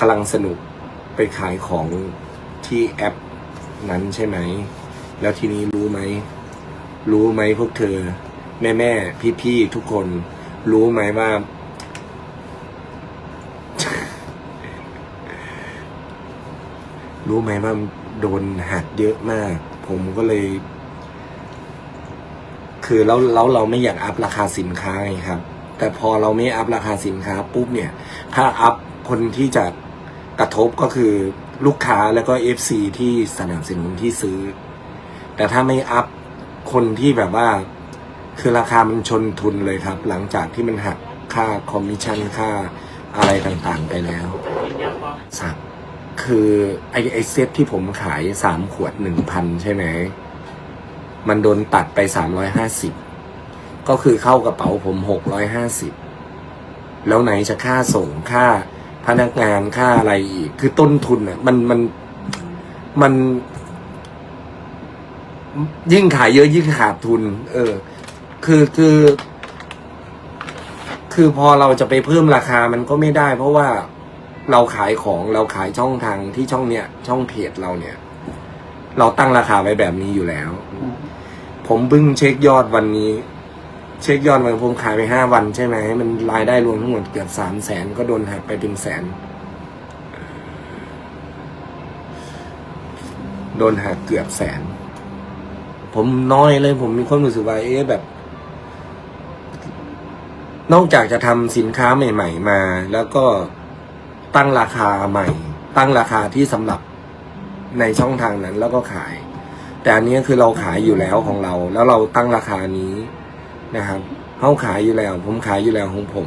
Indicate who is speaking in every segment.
Speaker 1: กำลังสนุกไปขายของที่แอปนั้นใช่ไหม แล้วทีนี้รู้ไหม รู้ไหมพวกเธอ แม่แม่พี่พี่ทุกคน รู้ไหมว่า รู้ไหมว่าโดนหักเยอะมาก ผมก็เลย คือแล้วแล้วเราไม่อยากอัพราคาสินค้าไงครับ แต่พอเราไม่อัพราคาสินค้าปุ๊บเนี่ย ถ้าอัพ คนที่จะกระทบก็คือลูกค้าแล้วก็ FC ที่สนับสนุนที่ซื้อ แต่ถ้าไม่อัพคนที่แบบว่า คือราคามันชนทุนเลยครับ หลังจากที่มันหักค่าคอมมิชชั่นค่าอะไรต่างๆไปแล้วสักคือไอไอเซตที่ผมขายสามขวดหนึ่งพันใช่ไหม มันโดนตัดไปสามร้อยห้าสิบก็คือเข้ากระเป๋าผมหกร้อยห้าสิบแล้วไหนจะค่าส่งค่า พนักงานค่าอะไรอีก คือต้นทุนอะ มันมันมัน ยิ่งขายเยอะยิ่งขาดทุน เออ คือคือ คือพอเราจะไปเพิ่มราคามันก็ไม่ได้ เพราะว่าเราขายของเราขายช่องทางที่ช่องเนี้ยช่องเพจเราเนี่ย เราตั้งราคาไว้แบบนี้อยู่แล้ว ผมเพิ่งเช็คยอดวันนี้ เช็คยอดวันผมขายไปห้าวันใช่ไหม มันรายได้รวมทั้งหมดเกือบสามแสนก็โดนหักไปเป็นแสน โดนหักเกือบแสน ผมน้อยเลยผมมีความรู้สึกว่าเอ๊ะแบบ นอกจากจะทำสินค้าใหม่ ๆ มา แล้วก็ตั้งราคาใหม่ ตั้งราคาที่สำหรับในช่องทางนั้นแล้วก็ขาย แต่อันนี้คือเราขายอยู่แล้วของเรา แล้วเราตั้งราคานี้ นะครับเขาขายอยู่แล้ว ผมขายอยู่แล้วของผม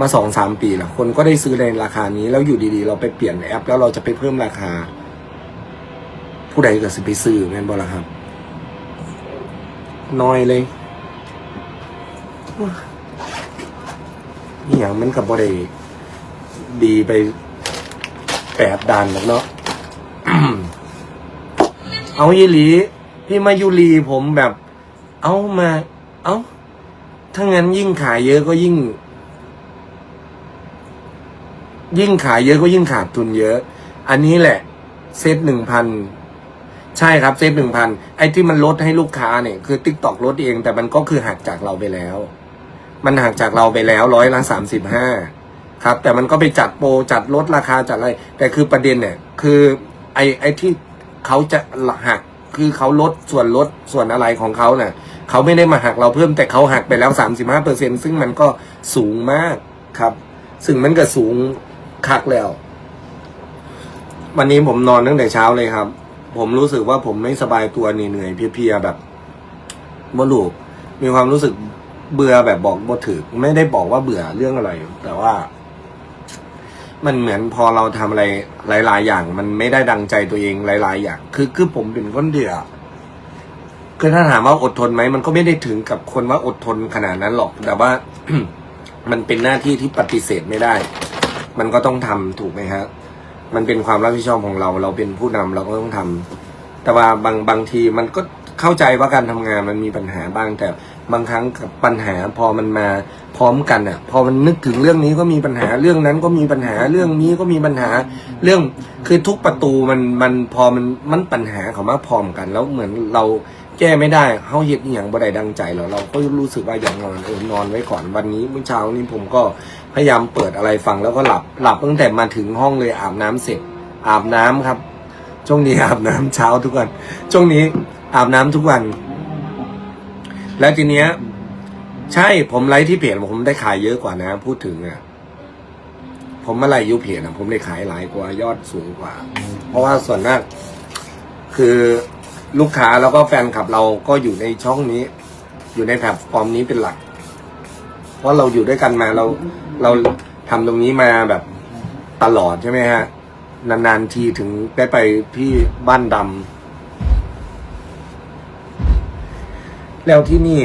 Speaker 1: มาสองสามปีแล้วคนก็ได้ซื้อในราคานี้ แล้วอยู่ดีๆ เราไปเปลี่ยนแอป แล้วเราจะไปเพิ่มราคา ผู้ใดก็สิไปซื้อแม่นบ่ละครับน้อยเลยนี่อย่างมันกับบ่ได้ดีไปแปดดานหรอกเนาะเอายีหลี พี่มายุรีผมแบบ เอามา เอ้า ถ้างั้นยิ่งขายเยอะก็ยิ่ง ยิ่งขายเยอะก็ยิ่งขาดทุนเยอะ อันนี้แหละ เซตหนึ่งพันใช่ครับเซตหนึ่งพันไอ้ที่มันลดให้ลูกค้าเนี่ยคือติ๊กตอกลดเอง แต่มันก็คือหักจากเราไปแล้ว มันหักจากเราไปแล้วร้อยละสามสิบห้าครับ แต่มันก็ไปจัดโปรจัดลดราคาจัดอะไร แต่คือประเด็นเนี่ย คือไอ้ไอ้ที่เขาจะหัก คือเขาลดส่วนลดส่วนอะไรของเขาเนี่ยเขาไม่ได้มาหักเราเพิ่มแต่เขาหักไปแล้วสามสิบห้าเปอร์เซ็นซึ่งมันก็สูงมากครับ ซึ่งมันก็สูงคักแล้ว วันนี้ผมนอนตั้งแต่เช้าเลยครับ ผมรู้สึกว่าผมไม่สบายตัวเหนื่อยเพียๆแบบบ่ลูกมีความรู้สึกเบื่อแบบบอกบ่ถึกไม่ได้บอกว่าเบื่อเรื่องอะไร แต่ว่า มันเหมือนพอเราทำอะไรหลาย ๆ อย่าง มันไม่ได้ดังใจตัวเองหลาย ๆ อย่าง คือคือผมเป็นคนเดียวคือถ้าถามว่าอดทนไหมมันก็ไม่ได้ถึงกับคนว่าอดทนขนาดนั้นหรอก แต่ว่า มันเป็นหน้าที่ที่ปฏิเสธไม่ได้ มันก็ต้องทำถูกไหมครับมันเป็นความรับผิดชอบของเรา เราเป็นผู้นำเราก็ต้องทำแต่ว่าบางบางทีมันก็ เข้าใจว่าการทำงานมันมีปัญหาบ้าง แต่บางครั้งปัญหาพอมันมาพร้อมกันอะ พอมันนึกถึงเรื่องนี้ก็มีปัญหาเรื่องนั้นก็มีปัญหาเรื่องนี้ก็มีปัญหาเรื่องคือทุกประตูมันมันพอมันมันปัญหาเขามาพร้อมกัน แล้วเหมือนเราแก้ไม่ได้เขาเห็นอย่างบ่ได้ดังใจเราเราก็รู้สึกว่าอย่างนอนเออนอนไว้ก่อนวันนี้เมื่อเช้านี้ผมก็พยายามเปิดอะไรฟังแล้วก็หลับหลับตั้งแต่มาถึงห้องเลยอาบน้ำเสร็จอาบน้ำครับช่วงนี้อาบน้ำเช้าทุกวันช่วงนี้ อาบน้ำทุกวัน แล้วทีเนี้ย ใช่ผมไลฟ์ที่เพจผมได้ขายเยอะกว่านะ พูดถึงอะผมมาไลฟ์ยูเพจอะผมได้ขายหลายกว่ายอดสูงกว่า เพราะว่าส่วนมาก คือลูกค้าแล้วก็แฟนคลับเราก็อยู่ในช่องนี้ อยู่ในแพลตฟอร์มนี้เป็นหลัก เพราะเราอยู่ด้วยกันมาเราเราทำตรงนี้มาแบบตลอดใช่ไหมฮะ นานๆทีถึงได้ไปที่บ้านดำ แล้วที่นี่